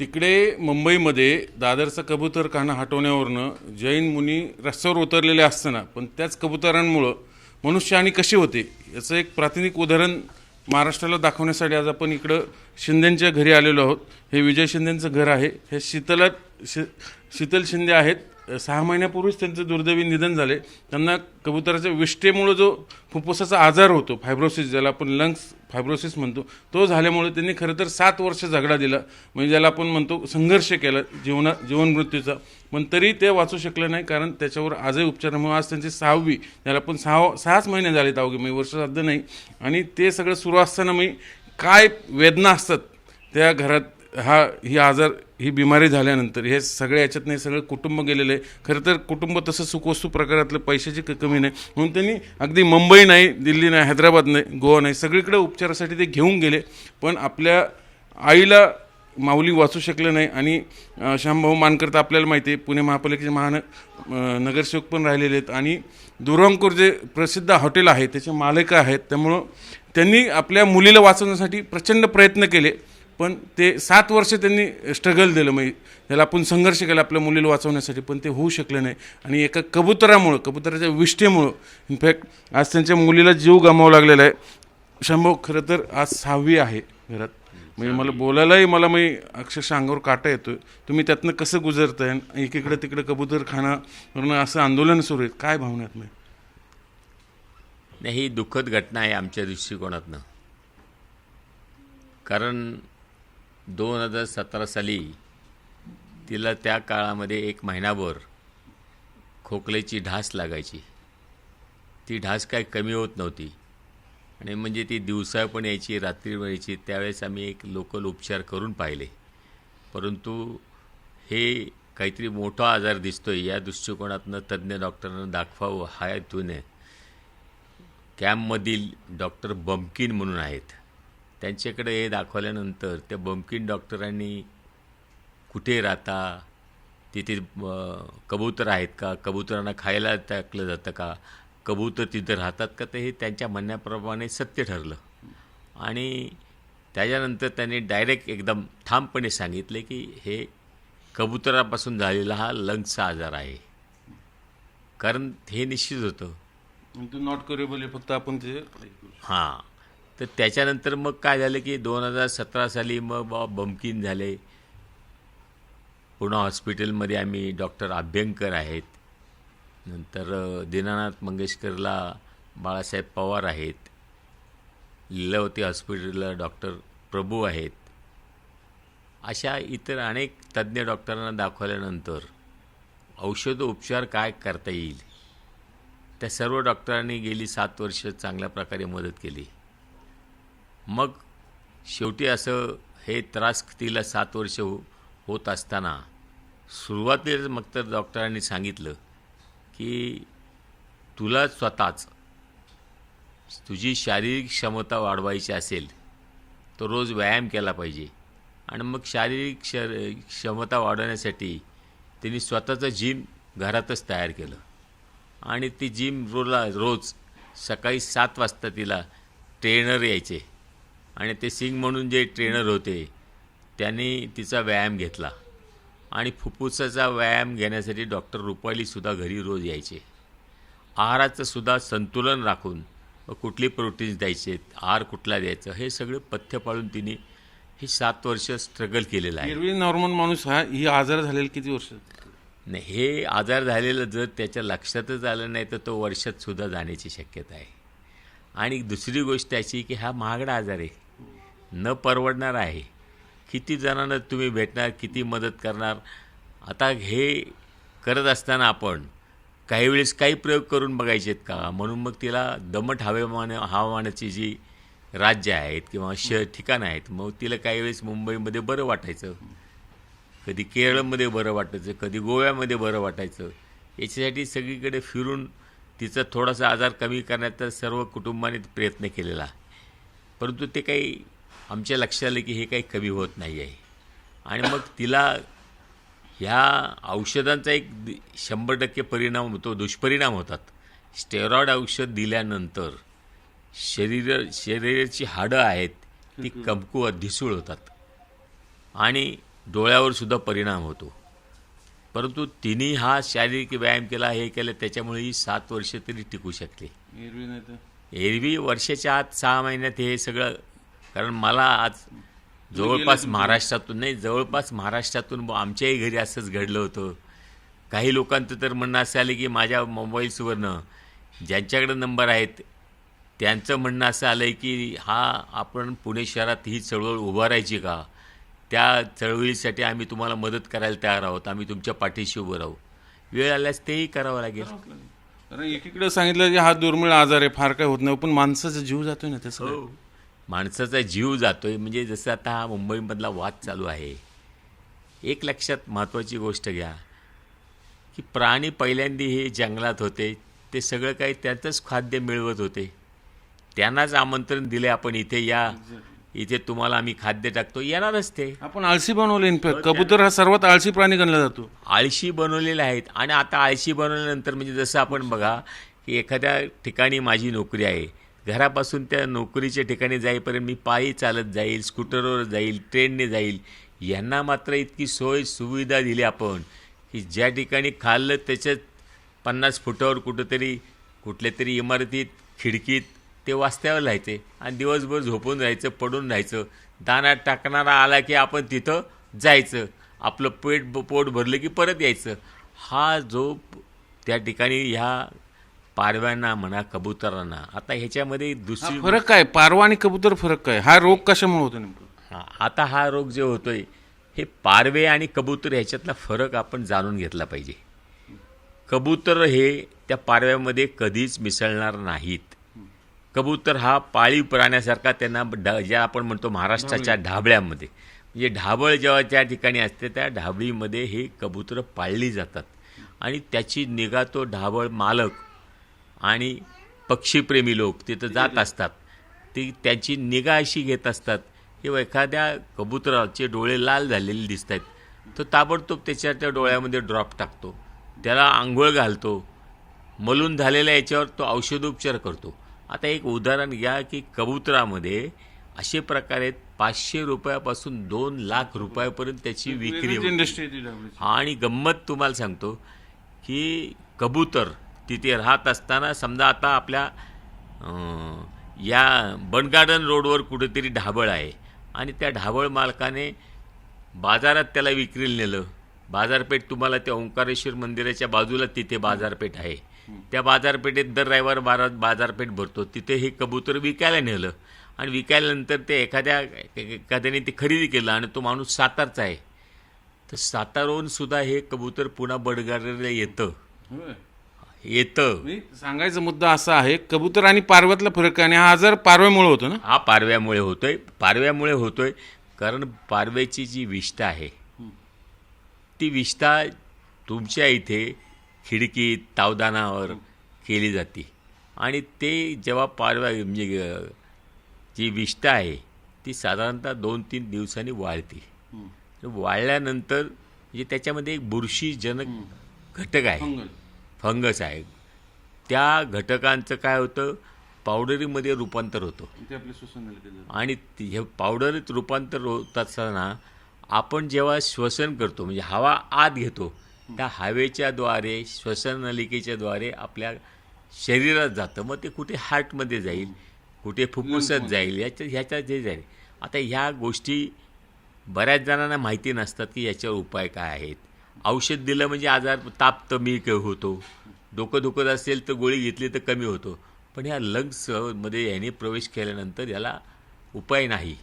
तिकडे मुंबईमध्ये दादरचा कबूतरखाना हटवण्यावरनं जैन मुनी रस्त्यावर उतरलेले असताना पण त्याच कबुतरांमुळं मनुष्य आणि कसे होते याचं एक प्रातिनिक उदाहरण महाराष्ट्राला दाखवण्यासाठी आज आपण इकडं शिंदेंच्या घरी आलेलो आहोत. हे विजय शिंदेंचं घर आहे. हे शीतला शि शीतल शिंदे आहेत. सहा महिन्यापूर्वीच त्यांचं दुर्दैवी निधन झाले. त्यांना कबुतराच्या विष्ठेमुळं जो फुफ्फुसाचा आजार होतो फायब्रोसिस ज्याला आपण लंग्स फायब्रोसिस म्हणतो तो झाल्यामुळे त्यांनी खरं तर सात वर्ष झगडा दिला. म्हणजे ज्याला आपण म्हणतो संघर्ष केला जीवना जीवन मृत्यूचा. पण तरी ते वाचू शकले नाही कारण त्याच्यावर आजही उपचारामुळे आज त्यांची सहावी. त्याला पण सहा सहाच महिने झाले अवघे. म्हणजे वर्ष साध्य नाही. आणि ते सगळं सुरू असताना मी काय वेदना असतात त्या घरात हा ही आजार ही बिमारी झाल्यानंतर हे सगळ्या याच्यात नाही सगळं कुटुंब गेलेलं आहे. खरं तर कुटुंब तसं सुखवस्तू प्रकारातलं पैशाची कमी नाही. म्हणून त्यांनी अगदी मुंबई नाही दिल्ली नाही हैदराबाद नाही गोवा नाही सगळीकडे उपचारासाठी ते घेऊन गेले. पण आपल्या आईला माऊली वाचू शकले नाही आणि श्यामभाऊ मानकर तर आपल्याला माहिती आहे पुणे महापालिकेचे महान नगरसेवक पण राहिलेले आहेत. आणि दुरांकूर जे प्रसिद्ध हॉटेल आहे त्याचे मालक आहेत. त्यामुळं त्यांनी आपल्या मुलीला वाचवण्यासाठी प्रचंड प्रयत्न केले. पण ते सात वर्ष त्यांनी स्ट्रगल दिलं. म्हणजे त्याला आपण संघर्ष केला आपल्या मुलीला वाचवण्यासाठी पण ते होऊ शकलं नाही. आणि एका कबुतरामुळं कबुतराच्या विष्ठेमुळं इनफॅक्ट आज त्यांच्या मुलीला जीव गमावा लागलेला आहे. शंभू खरं तर आज सहावी आहे घरात. म्हणजे मला बोलायलाही मला मी अक्षरशः अंगावर काटा येतोय. तुम्ही त्यातनं कसं गुजरताय? एकीकडे तिकडे कबूतर खाना वरनं असं आंदोलन सुरू आहे काय भावना आहेत नाही नाही ही दुःखद घटना आहे आमच्या दृष्टिकोनातनं. कारण दोन हजार सतरा साली तिला त्या काळामध्ये एक महिनाभर खोकल्याची ढास लागायची. ती ढास काय कमी होत नव्हती. आणि म्हणजे ती दिवसा पण यायची रात्री पण यायची. त्यावेळेस आम्ही एक लोकल उपचार करून पाहिले. परंतु हे काहीतरी मोठा आजार दिसतो आहे या दृष्टिकोनातनं तज्ज्ञ डॉक्टरांना दाखवावं हा हेतूने कॅम्पमधील डॉक्टर बमकिन म्हणून आहेत. त्यांच्याकडे हे दाखवल्यानंतर त्या बमकिन डॉक्टरांनी कुठे राहता? तिथे कबूतर आहेत का? कबुतरांना खायला टाकलं जातं का? कबूतर तिथं राहतात का? तर हे त्यांच्या म्हणण्याप्रमाणे सत्य ठरलं. आणि त्याच्यानंतर त्यांनी डायरेक्ट एकदम ठामपणे सांगितले की हे कबुतरापासून झालेला हा लंग्सचा आजार आहे. कारण हे निश्चित होतं. तू नॉट करेबल फक्त आपण ते हां. तर त्याच्यानंतर मग काय झालं की दोन हजार सतरा साली मग बा बमकीन झाले. पुन्हा हॉस्पिटलमध्ये आम्ही डॉक्टर अभ्यंकर आहेत. नंतर दीनानाथ मंगेशकरला बाळासाहेब पवार आहेत. लीलावती हॉस्पिटलला डॉक्टर प्रभू आहेत. अशा इतर अनेक तज्ज्ञ डॉक्टरांना दाखवल्यानंतर औषध उपचार काय करता येईल? त्या सर्व डॉक्टरांनी गेली सात वर्ष चांगल्या प्रकारे मदत केली. मग शेवटी असं हे त्रास तिला सात वर्ष हो होत असताना सुरुवातीला मग तर डॉक्टरांनी सांगितलं की तुला स्वतःच तुझी शारीरिक क्षमता वाढवायची असेल तर रोज व्यायाम केला पाहिजे. आणि मग शारीरिक शर क्षमता वाढवण्यासाठी त्यांनी स्वतःचं जिम घरातच तयार केलं. आणि ती जिम रोला रोज सकाळी सात वाजता तिला ट्रेनर यायचे. आणि ते सिंग म्हणून जे ट्रेनर होते त्यांनी तिचा व्यायाम घेतला. आणि फुफ्फुसाचा व्यायाम घेण्यासाठी डॉक्टर रुपालीसुद्धा घरी रोज यायचे. आहाराचं सुद्धा संतुलन राखून व कुठली प्रोटीन्स द्यायचे आहार कुठला द्यायचं हे सगळं पथ्य पाळून तिने हे सात वर्ष स्ट्रगल केलेलं आहे. नॉर्मल माणूस हा ही आजार झालेला किती वर्ष? नाही हे आजार झालेलं जर त्याच्या लक्षातच आलं नाही तर तो वर्षात सुद्धा जाण्याची शक्यता आहे. आणि दुसरी गोष्ट अशी की हा महागडा आजार आहे. न परवडणार आहे. किती जणांना तुम्ही भेटणार किती मदत करणार? आता हे करत असताना आपण काही वेळेस काही प्रयोग करून बघायचे आहेत का? म्हणून मग तिला दमट हवेमान हवामानाची जी राज्य आहेत किंवा श ठिकाणं आहेत मग तिला काही वेळेस मुंबईमध्ये बरं वाटायचं. कधी केरळमध्ये बरं वाटायचं कधी गोव्यामध्ये बरं वाटायचं. याच्यासाठी सगळीकडे फिरून तिचा थोडासा आजार कमी करण्याचा सर्व कुटुंबाने प्रयत्न केलेला परंतु ते काही आमच्या लक्षात आलं की हे काही कमी होत नाही आहे आणि मग तिला ह्या औषधांचा एक शंभर टक्के परिणाम होतो दुष्परिणाम होतात. स्टेरॉइड औषध दिल्यानंतर शरीर शरीराची हाडं आहेत ती कमकुवत ढिसूळ होतात. आणि डोळ्यावर सुद्धा परिणाम होतो. परंतु तिने हा शारीरिक व्यायाम केला हे केलं त्याच्यामुळे ही सात वर्ष तरी टिकू शकले. एरवी नाही तर? एरवी वर्षाच्या आत सहा महिन्यात हे सगळं कारण मला आज जवळपास महाराष्ट्रातून नाही जवळपास महाराष्ट्रातून आमच्याही घरी असंच घडलं होतं. काही लोकांचं तर म्हणणं असं आलं की माझ्या मोबाईल्सवरनं ज्यांच्याकडे नंबर आहेत त्यांचं म्हणणं असं आलं आहे की हा आपण पुणे शहरात ही चळवळ उभारायची का? त्या चळवळीसाठी आम्ही तुम्हाला मदत करायला तयार आहोत. आम्ही तुमच्या पाठीशी उभं राहू. वेळ आल्यास तेही करावं लागेल. कारण एकीकडे सांगितलं की हा दुर्मिळ आजार आहे फार काय होत नाही पण माणसाचा जीव जातोय ना त्याचं माणसाचा जीव जातोय. म्हणजे जसं आता हा मुंबईमधला वाद चालू आहे. एक लक्षात महत्त्वाची गोष्ट घ्या की प्राणी पहिल्यांदा हे जंगलात होते. ते सगळं काही त्याचंच खाद्य मिळवत होते. त्यांनाच आमंत्रण दिले आपण इथे या इथे तुम्हाला आम्ही खाद्य टाकतो. येणारच ते. आपण आळशी बनवले इनफॅक्ट कबूतर हा सर्वात आळशी प्राणी गणला जातो. आळशी बनवलेले आहेत. आणि आता आळशी बनवल्यानंतर म्हणजे जसं आपण बघा की एखाद्या ठिकाणी माझी नोकरी आहे. घरापासून त्या नोकरीच्या ठिकाणी जाईपर्यंत मी पायी चालत जाईल स्कूटरवर जाईल ट्रेनने जाईल यांना मात्र इतकी सोय सुविधा दिली आपण की ज्या ठिकाणी खाल्लं त्याच्यात पन्नास फुटावर कुठंतरी कुठल्या तरी इमारतीत खिडकीत ते वाचत्यावर राहायचे आणि दिवसभर झोपून राहायचं पडून राहायचं. दाना टाकणारा आला की आपण तिथं जायचं. आपलं पेट पोट भरलं की परत यायचं. हा जो त्या ठिकाणी ह्या पारव्यांना म्हणा कबुतरांना. आता ह्याच्यामध्ये दुसरी फरक काय? पारवा आणि कबूतर फरक काय? हा रोग कशामुळे होतो नेमकं? हा, आता हा रोग जे होतोय हे पारवे आणि कबूतर ह्याच्यातला फरक आपण जाणून घेतला पाहिजे. कबूतर हे त्या पारव्यामध्ये कधीच मिसळणार नाहीत. कबूतर हा पाळीव प्राण्यासारखा त्यांना ढ ज्या आपण म्हणतो महाराष्ट्राच्या ढाबळ्यामध्ये. म्हणजे ढाबळ जेव्हा त्या ठिकाणी असते त्या ढाबळीमध्ये हे कबूतरं पाळली जातात. आणि त्याची निगा तो ढाबळ मालक आणि पक्षीप्रेमी लोक तिथं जात असतात. ती त्यांची निगा अशी घेत असतात की एखाद्या कबुतराचे डोळे लाल झालेले दिसत आहेत तो ताबडतोब त्याच्या त्या डोळ्यामध्ये ड्रॉप टाकतो. त्याला आंघोळ घालतो. मलून झालेल्या याच्यावर तो औषधोपचार करतो. आता एक उदाहरण घ्या की कबुतरामध्ये असे प्रकार आहेत पाचशे रुपयापासून दोन लाख रुपयापर्यंत त्याची विक्री. आणि गंमत तुम्हाला सांगतो की कबूतर तिथे राहत असताना समजा आता आपल्या या बनगार्डन रोडवर कुठेतरी ढाबळ आहे. आणि त्या ढाबळ मालकाने बाजारात त्याला विक्रीला नेलं. बाजारपेठ तुम्हाला त्या ओंकारेश्वर मंदिराच्या बाजूला तिथे बाजारपेठ आहे. त्या बाजारपेठेत दर रविवार बारा बाजारपेठ भरतो. तिथे हे कबूतर विकायला नेलं. आणि विकायल्यानंतर ते एखाद्या एखाद्याने ते खरेदी केलं आणि तो माणूस सातारचा आहे. तर सातारहून सुद्धा हे कबूतर पुन्हा बडगारला येतं. येतं. म्हणजे सांगायचा मुद्दा असा आहे कबूतर आणि पारव्यातला फरक आहे आणि हा आजार पारव्यामुळे होतो ना? हा पारव्यामुळे होतोय. पारव्यामुळे होतोय कारण पारव्याची जी विष्ठा आहे ती विष्ठा तुमच्या इथे खिडकीत तावदानावर केली जाते. आणि ते जेव्हा पारव्या म्हणजे अ, जी विष्ठा आहे ती साधारणतः दोन तीन दिवसांनी वाळते. वाळल्यानंतर म्हणजे त्याच्यामध्ये एक बुरशीजनक घटक आहे. फंगल. फंगस आहे. त्या घटकांचं काय होतं? पावडरीमध्ये रूपांतर होतं. आणि हे पावडरीत रूपांतर होत असताना आपण जेव्हा श्वसन करतो म्हणजे हवा आत घेतो त्या हवेच्याद्वारे श्वसन नलिकेच्या द्वारे आपल्या शरीरात जातं. मग ते कुठे हार्टमध्ये जाईल कुठे फुफ्फुसात जाईल याच्या ह्याच्यात जे जाईल. आता ह्या गोष्टी बऱ्याच जणांना माहिती नसतात की याच्यावर उपाय काय आहेत. औषध दिलं म्हणजे आजार ताप तर मी होतो. डोकं दुखत असेल तर गोळी घेतली तर कमी होतो. पण ह्या लंग्समध्ये याने प्रवेश केल्यानंतर याला उपाय नाही.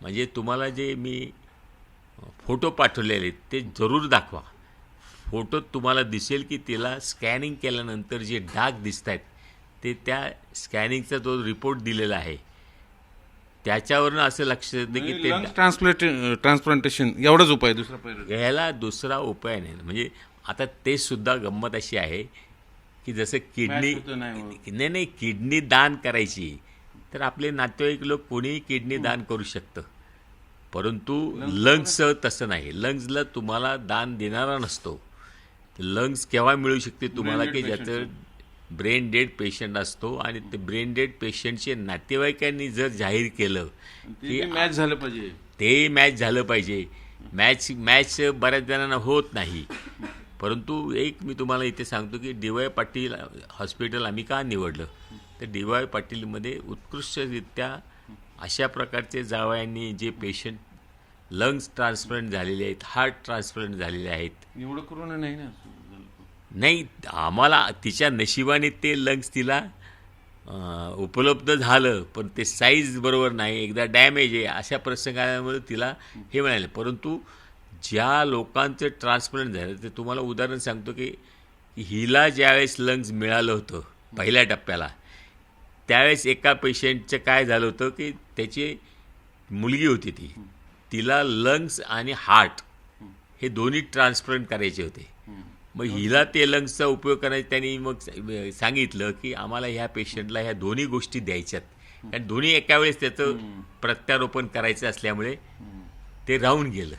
म्हणजे तुम्हाला जे मी फोटो पाठवलेले आहेत ते जरूर दाखवा. फोटोत तुम्हाला दिसेल की तिला स्कॅनिंग केल्यानंतर जे डाग दिसत आहेत ते त्या स्कॅनिंगचा जो रिपोर्ट दिलेला आहे त्याच्यावरनं असं लक्ष येतं की ते लंग्स ट्रान्सप्लांट ट्रान्सप्लांटेशन एवढाच उपाय दुसरा पर्याय ह्याला दुसरा उपाय नाही. म्हणजे आता ते सुद्धा गंमत अशी आहे की जसं किडनी नाही. नाही किडनी दान करायची. तर आपले नातेवाईक लोक कोणीही किडनी दान करू शकतं. परंतु लंग्स तसं नाही. लंग्सला तुम्हाला दान देणारा नसतो. लंग्स केव्हा मिळू शकते तुम्हाला की ज्याचं ब्रेन डेड पेशंट असतो आणि ते ब्रेन डेड पेशंटचे नातेवाईकांनी जर जाहीर केलं की ते मॅच झालं पाहिजे. ते मॅच झालं पाहिजे. मॅच मॅच बऱ्याच जणांना होत नाही. परंतु एक मी तुम्हाला इथे सांगतो की डी वाय पाटील हॉस्पिटल आम्ही का निवडलं? तर डी वाय पाटीलमध्ये उत्कृष्टरित्या अशा प्रकारचे जावयांनी जे पेशंट लंग्स ट्रान्सप्लांट झालेले आहेत हार्ट ट्रान्सप्लांट झालेले आहेत. एवढं करून नाही ना. नाही आम्हाला तिच्या नशिबाने ते लंग्स तिला उपलब्ध झालं पण ते साईज बरोबर नाही. एकदा डॅमेज आहे. अशा प्रसंगामुळे तिला हे मिळालं. परंतु ज्या लोकांचं ट्रान्सप्लांट झालं ते तुम्हाला उदाहरण सांगतो की हिला ज्यावेळेस लंग्स मिळालं होतं पहिल्या टप्प्याला त्यावेळेस एका पेशंटचं काय झालं होतं की त्याची मुलगी होती ती. तिला लंग्स आणि हार्ट हे दोन्ही ट्रान्सप्लांट करायचे होते. मग हिला ते लंग्सचा उपयोग करायचा त्यांनी मग सांगितलं की आम्हाला ह्या पेशंटला ह्या दोन्ही गोष्टी द्यायच्यात. कारण दोन्ही एका वेळेस त्याचं प्रत्यारोपण करायचं असल्यामुळे ते राहून गेलं.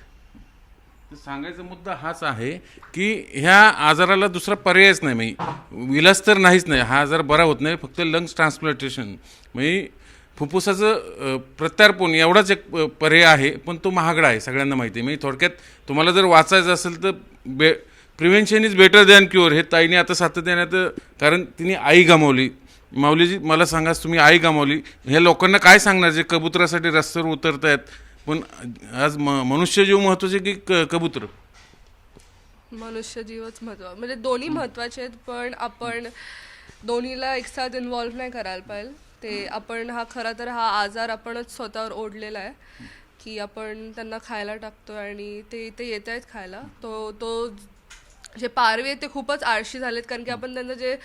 तर सांगायचा मुद्दा हाच आहे की ह्या आजाराला दुसरा पर्यायच नाही. म्हणजे विलास तर नाहीच नाही. हा आजार बरा होत नाही. फक्त लंग्स ट्रान्सप्लांटेशन म्हणजे फुफ्फुसाचं प्रत्यार्पण एवढाच एक पर्याय आहे पण तो महागडा आहे सगळ्यांना माहिती आहे. म्हणजे थोडक्यात तुम्हाला जर वाचायचं असेल तर बे prevention is better than cure हे ताईने आता सातत्याने आता कारण तिने आई गमावली. माऊलीजी मला सांगा तुम्ही आई गमावली. ह्या लोकांना काय सांगणार? जे कबुतरासाठी रस्त्यावर उतरत आहेत पण आज म मनुष्य जीव महत्त्वाचे की क कबूतर? मनुष्य जीवच महत्त्व म्हणजे दोन्ही महत्त्वाचे आहेत पण आपण दोन्हीला एकसाथ इन्व्हॉल्व्ह नाही करायला पाहिजे. ते आपण हा खरा तर हा आजार आपणच स्वतःवर ओढलेला आहे की आपण त्यांना खायला टाकतो आणि ते इथे येत आहेत खायला. तो तो जे पारवे आहेत ते खूपच आळशी झालेत कारण की आपण त्यांचं जे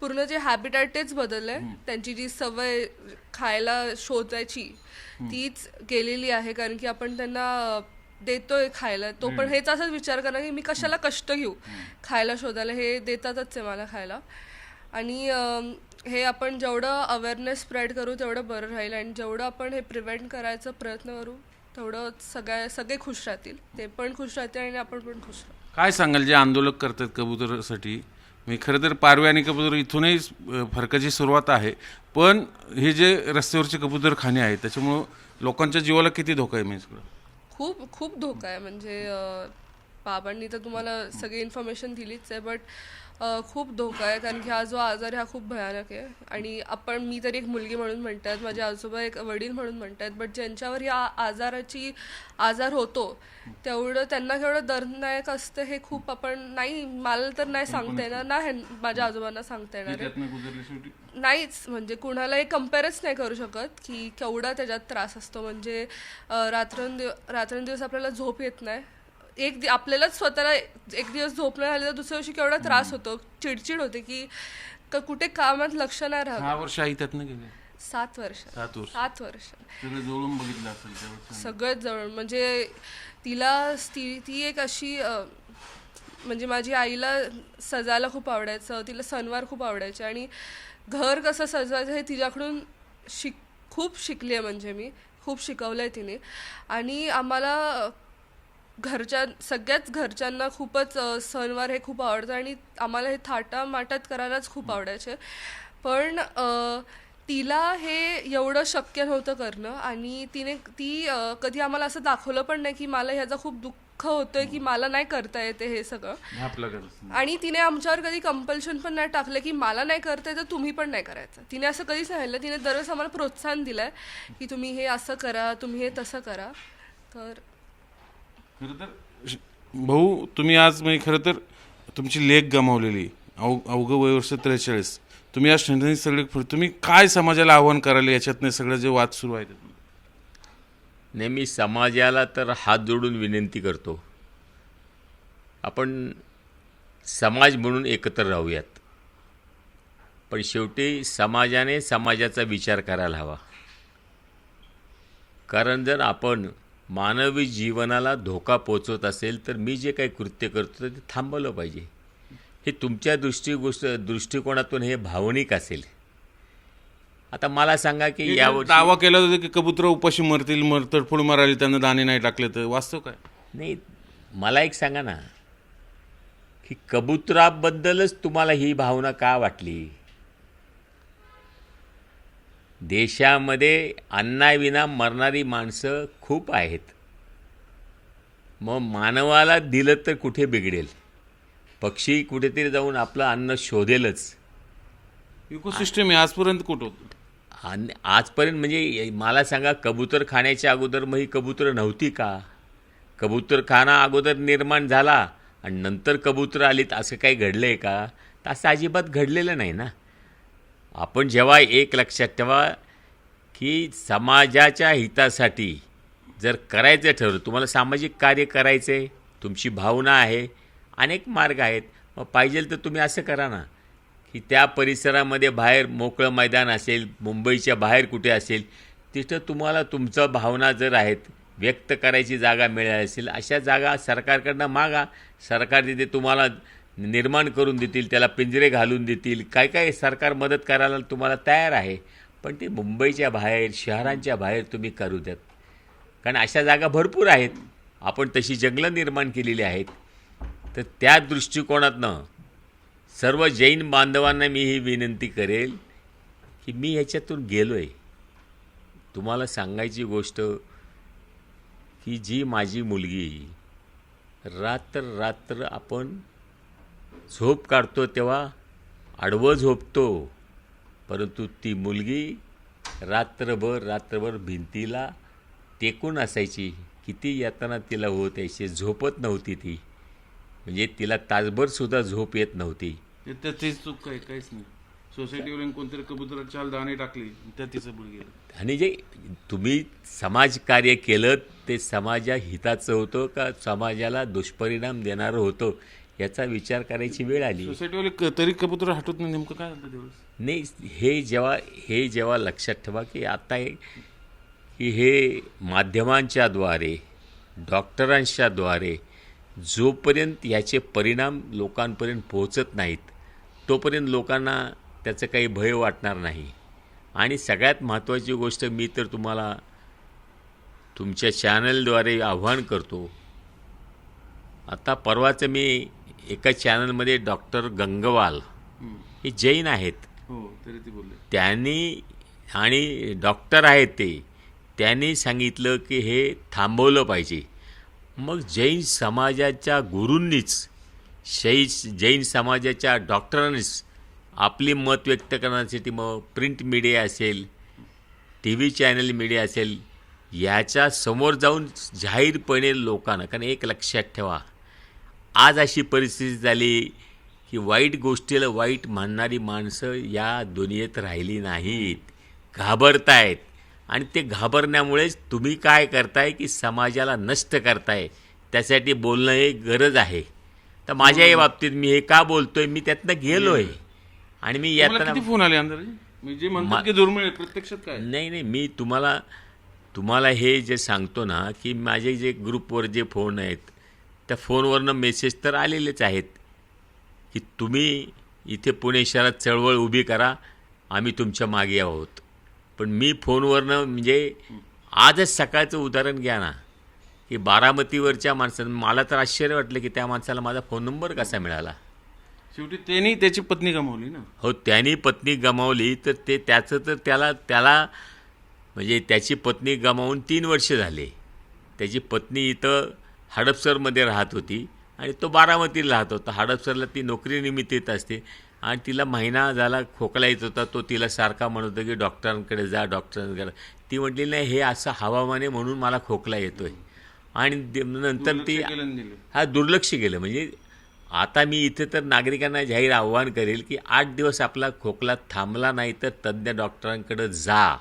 पूर्ण जे हॅबिट आहे तेच बदललंय. त्यांची जी सवय खायला शोधायची तीच गेलेली आहे कारण की आपण त्यांना देतोय खायला. तो पण हेच असाच विचार करा की मी कशाला कष्ट घेऊ खायला शोधायला. हे देतातच आहे मला खायला. आणि हे आपण जेवढं अवेअरनेस स्प्रेड करू तेवढं बरं राहील. आणि जेवढं आपण हे प्रिव्हेंट करायचा प्रयत्न करू तेवढं सगळ्या सगळे खुश राहतील. ते पण खुश राहतील आणि आपण पण खुश राहू. काय सांगाल जे आंदोलक करतात कबुतरासाठी? मी खरं तर पारवे आणि कबूतर इथूनही फरकाची सुरुवात आहे. पण हे जे रस्त्यावरचे कबूतरखाने आहेत त्याच्यामुळं लोकांच्या जीवाला किती धोका आहे मी खूप खूप धोका आहे. म्हणजे बाबांनी तर तुम्हाला सगळी इन्फॉर्मेशन दिलीच आहे बट खूप धोका आहे कारण की हा जो आजार हा खूप भयानक आहे. आणि आपण मी तरी एक मुलगी म्हणून म्हणतात माझे आजोबा एक वडील म्हणून म्हणतात बट ज्यांच्यावर या आजाराची आजार होतो तेवढं त्यांना केवढं दर्दनायक असतं हे खूप आपण नाही मला तर नाही सांगता येणार. ना हे माझ्या आजोबांना सांगता येणार नाहीच म्हणजे कुणालाही कम्पेअरच नाही करू शकत की केवढा त्याच्यात त्रास असतो. म्हणजे रात्रंदिव रात्रंदिवस आपल्याला झोप येत नाही. एक आपल्यालाच स्वतःला एक दिवस झोप नाही झाली तर दुसऱ्या दिवशी केवढा त्रास होतो. चिडचिड होते की क- कुठे कामात लक्ष नाही राहत. सहा वर्ष आई त्यातनं गेले. सात वर्ष. सात वर्ष. सात वर्ष. सगळं जवळून बघितलं असेल त्यावेळेस सगळ्यात जवळ. म्हणजे तिला ती ती एक अशी म्हणजे माझी आईला सजायला खूप आवडायचं. तिला सणवार खूप आवडायचे. आणि घर कसं सजवायचं हे तिच्याकडून शिक खूप शिकली आहे म्हणजे मी. खूप शिकवलं आहे तिने. आणि आम्हाला घरच्या सगळ्याच घरच्यांना खूपच सणवार हे खूप आवडतं आणि आम्हाला हे थाटा माटात करायलाच खूप आवडायचे. पण तिला हे एवढं शक्य नव्हतं करणं आणि तिने ती कधी आम्हाला असं दाखवलं पण नाही की मला ह्याचा खूप दुःख होतोय की मला नाही करता येते हे सगळं. हे आणि तिने आमच्यावर कधी कंपल्शन पण नाही टाकलं की मला नाही करता तर तुम्ही पण नाही करायचं. तिने असं कधीच सांगितलं. तिने दरवेळेस आम्हाला प्रोत्साहन दिलंय की तुम्ही हे असं करा तुम्ही हे तसं करा. तर खरं तर भाऊ तुम्ही आज म्हणजे खरं तर तुमची लेख गमावलेली. अव अवघं वय वर्ष त्रेचाळीस. तुम्ही आज ठणठणीत सगळे तुम्ही काय समाजाला आव्हान करायला याच्यातनं सगळं जे वाद सुरू आहेत? नेहमी समाजाला तर हात जोडून विनंती करतो. आपण समाज म्हणून एकत्र राहूयात. पण शेवटी समाजाने समाजाचा विचार करायला हवा. कारण जर आपण मानवी जीवनाला धोका पोचवत असेल तर मी जे काही कृत्य करतो ते थांबवलं पाहिजे. हे तुमच्या दृष्टी गोष्ट दृष्टिकोनातून हे भावनिक असेल. आता मला सांगा की यावर्षी दावा केला होता की कबूतर उपाशी मरतील मर तडफोड मारायला त्यांना दाणे नाही टाकले तर. वास्तव काय? नाही मला एक सांगा ना. की कबुतराबद्दलच तुम्हाला ही भावना का वाटली? देशामध्ये अन्नाविना मरणारी माणसं खूप आहेत. मग मानवाला दिलं तर कुठे बिघडेल? पक्षी कुठेतरी जाऊन आपलं अन्न शोधेलच. इकोसिस्टम आहे आजपर्यंत कुठं होतं? आजपर्यंत म्हणजे मला सांगा कबूतर खाण्याच्या अगोदर मग ही कबूतर नव्हती का? कबूतरखाना अगोदर निर्माण झाला आणि नंतर कबूतर आलीत असं काही घडलं आहे का? तर असं अजिबात घडलेलं नाही ना. आपण जेव्हा एक लक्षात ठेवा की समाजाच्या हितासाठी जर करायचं ठरवलं तुम्हाला सामाजिक कार्य करायचं आहे तुमची भावना आहे अनेक मार्ग आहेत. मग पाहिजे तर तुम्ही असं करा ना की त्या परिसरामध्ये बाहेर मोकळं मैदान असेल मुंबईच्या बाहेर कुठे असेल तिथं तुम्हाला तुमचं भावना जर आहेत व्यक्त करायची जागा मिळाली असेल अशा जागा सरकारकडनं मागा. सरकार तिथे तुम्हाला निर्माण करून देतील त्याला पिंजरे घालून देतील. काय काय सरकार मदत करायला तुम्हाला तयार आहे पण ते मुंबईच्या बाहेर शहरांच्या बाहेर तुम्ही करू द्यात कारण अशा जागा भरपूर आहेत. आपण तशी जंगलं निर्माण केलेली आहेत. तर त्या दृष्टिकोनातनं सर्व जैन बांधवांना मी ही विनंती करेल की मी ह्याच्यातून गेलो आहे तुम्हाला सांगायची गोष्ट की जी माझी मुलगी रात्र रात्र आपण झोप काढतो तेव्हा आडवं झोपतो. परंतु ती मुलगी रात्रभर रात्रभर भिंतीला टेकून असायची. किती यातना तिला होत यायची झोपत नव्हती ती. म्हणजे तिला तासभरसुद्धा झोप येत नव्हती. ते त्याची चूक काय काहीच नाही. सोसायटीवर कोणतरी कबुतरात चाल दाणे टाकली त्या तिचं गेलं आणि जे तुम्ही समाजकार्य केलं ते समाजा हिताचं होतं का समाजाला दुष्परिणाम देणारं होतं? याचा विचार करायची वेळ आली. सोसायटीवाले तरी कबूतर हटवत नाही नेमकं काय नाही हे जेव्हा हे जेव्हा लक्षात ठेवा की आता हे की हे माध्यमांच्या द्वारे डॉक्टरांच्या द्वारे जोपर्यंत याचे परिणाम लोकांपर्यंत पोहोचत नाहीत तोपर्यंत लोकांना त्याचं काही भय वाटणार नाही. आणि सगळ्यात महत्त्वाची गोष्ट मी तर तुम्हाला तुमच्या चॅनलद्वारे आव्हान करतो. आता परवाचं मी एका चॅनलमध्ये डॉक्टर गंगवाल. हे जैन आहेत. हो त्यांनी आणि डॉक्टर आहेत ते. त्यांनी सांगितलं की हे थांबवलं पाहिजे. मग जैन समाजाच्या गुरूंनीच शै जैन समाजाच्या डॉक्टरांनीच आपली मत व्यक्त करण्यासाठी मग प्रिंट मीडिया असेल टी व्ही चॅनल मीडिया असेल याच्या समोर जाऊन जाहीरपणे लोकांना कारण एक लक्षात ठेवा आज अशी परिस्थिती झाली की वाईट गोष्टीला वाईट मानणारी माणसं या दुनियेत राहिली नाहीत. घाबरतायत. आणि ते घाबरण्यामुळेच तुम्ही काय करताय की समाजाला नष्ट करताय. त्यासाठी बोलणं हे गरज आहे. तर माझ्याही बाबतीत मी हे का बोलतोय? मी त्यातनं गेलो आहे आणि मी यातना फोन आले मी जे म्हणतात की दुर्मिळ प्रत्यक्षात काय? नाही नाही मी तुम्हाला तुम्हाला हे जे सांगतो ना की माझे जे ग्रुपवर जे फोन आहेत त्या फोनवरनं मेसेज तर आलेलेच आहेत की तुम्ही इथे पुणे शहरात चळवळ उभी करा आम्ही तुमच्या मागे आहोत. पण मी फोनवरनं म्हणजे आजच सकाळचं उदाहरण घ्या ना की बारामतीवरच्या माणसानं मला तर आश्चर्य वाटलं की त्या माणसाला माझा फोन नंबर कसा मिळाला. शेवटी त्यांनी त्याची पत्नी गमावली ना. हो त्यांनी पत्नी गमावली तर ते त्याचं तर त्याला त्याला म्हणजे त्याची पत्नी गमावून तीन वर्ष झाले. त्याची पत्नी इथं हडपसरमध्ये राहत होती आणि तो बारामतीला राहत होता. हडपसरला ती नोकरीनिमित्त येत असते. आणि तिला महिना झाला खोकला येत होता. तो तिला सारखा म्हणत होता की डॉक्टरांकडे जा डॉक्टरांकडे ती म्हटली नाही हे असं हवामान आहे म्हणून मला खोकला येतोय. आणि दे- नंतर ती आणि. हा दुर्लक्ष केलं. म्हणजे आता मी इथे तर नागरिकांना जाहीर आव्हान करेल की आठ दिवस आपला खोकला थांबला नाही तर तज्ज्ञ डॉक्टरांकडे जा.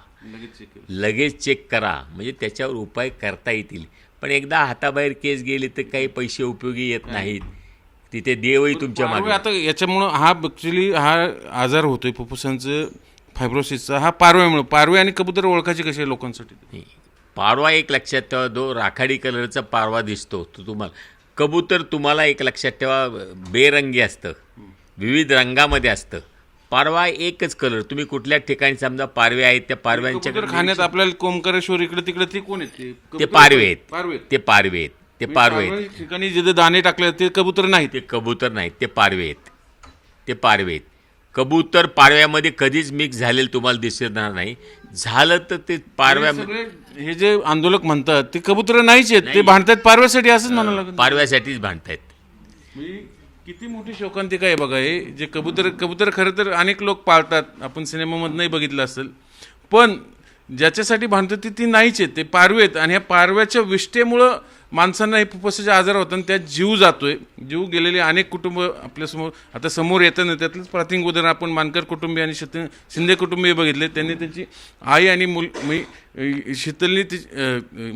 लगेच चेक करा. म्हणजे त्याच्यावर उपाय करता येतील. पण एकदा हाताबाहेर केस गेली तर काही पैसे उपयोगी येत नाहीत. तिथे देवही तुमच्या मागे. आता याच्यामुळं हा ॲक्च्युली हा आजार होतोय. फुफ्फुसांचं फायब्रोसिसचा हा पारव्यामुळं. पारवे आणि कबूतर ओळखायचे कसे लोकांसाठी. पारवा एक लक्षात ठेवा. जो राखाडी कलरचा पारवा दिसतो तो तुम्हाला कबूतर तुम्हाला एक लक्षात ठेवा. बेरंगी असतं. विविध रंगामध्ये असतं. पारवा एकच कलर तुम्ही कुठल्या ठिकाणी समजा पारवे आहेत त्या पारव्यांच्या खाण्यात आपल्याला कोमकारेश्वर इकडे तिकडे ते कोण आहेत ते पारवे आहेत. पारवे. ते पारवे आहेत. ते पारवे आहेत. ठिकाणी जिथे दाणे टाकले ते कबूतर नाहीत. ते कबूतर नाहीत. ते पारवे आहेत. ते पारवे आहेत. कबूतर पारव्यामध्ये कधीच मिक्स झालेलं तुम्हाला दिसणार नाही. झालं तर ते पारव्या हे जे आंदोलक म्हणतात ते कबुतर नाहीच आहेत. ते भांडतात पारव्यासाठी असंच म्हणावं लागेल. पारव्यासाठीच भांडतायत. किती मोठी शोकांतिका आहे बघा हे जे कबूतर कबूतर खरं तर अनेक लोक पाळतात. आपण सिनेमामधनंही बघितलं असेल. पण ज्याच्यासाठी भांडतात ती ती नाहीच आहेत ते पारवे आहेत. आणि ह्या पारव्याच्या विष्ठेमुळं माणसांना हे फुफ्फुसाचे आजार होतात आणि त्यात जीव जातोय. जीव गेलेले अनेक कुटुंब आपल्यासमोर आता समोर येताना त्यातलंच प्राथमिक उदाहरण आपण मानकर कुटुंबीय आणि शित शिंदे कुटुंबीय बघितले. त्यांनी त्यांची आई आणि मुल मी शीतलनी ती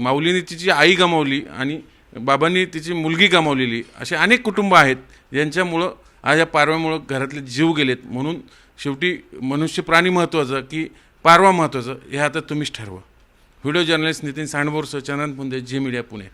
माऊलीने तिची आई गमावली आणि बाबांनी तिची मुलगी गमावलेली. असे अनेक कुटुंब आहेत. यांच्यामुळं आज या पारव्यामुळं घरातले जीव गेलेत. म्हणून शेवटी मनुष्य प्राणी महत्त्वाचं की पारवा महत्त्वाचं हे आता तुम्हीच ठरवा. व्हिडिओ जर्नलिस्ट नितीन सांडबोरसह चंदन पुंदे जी मीडिया पुणे.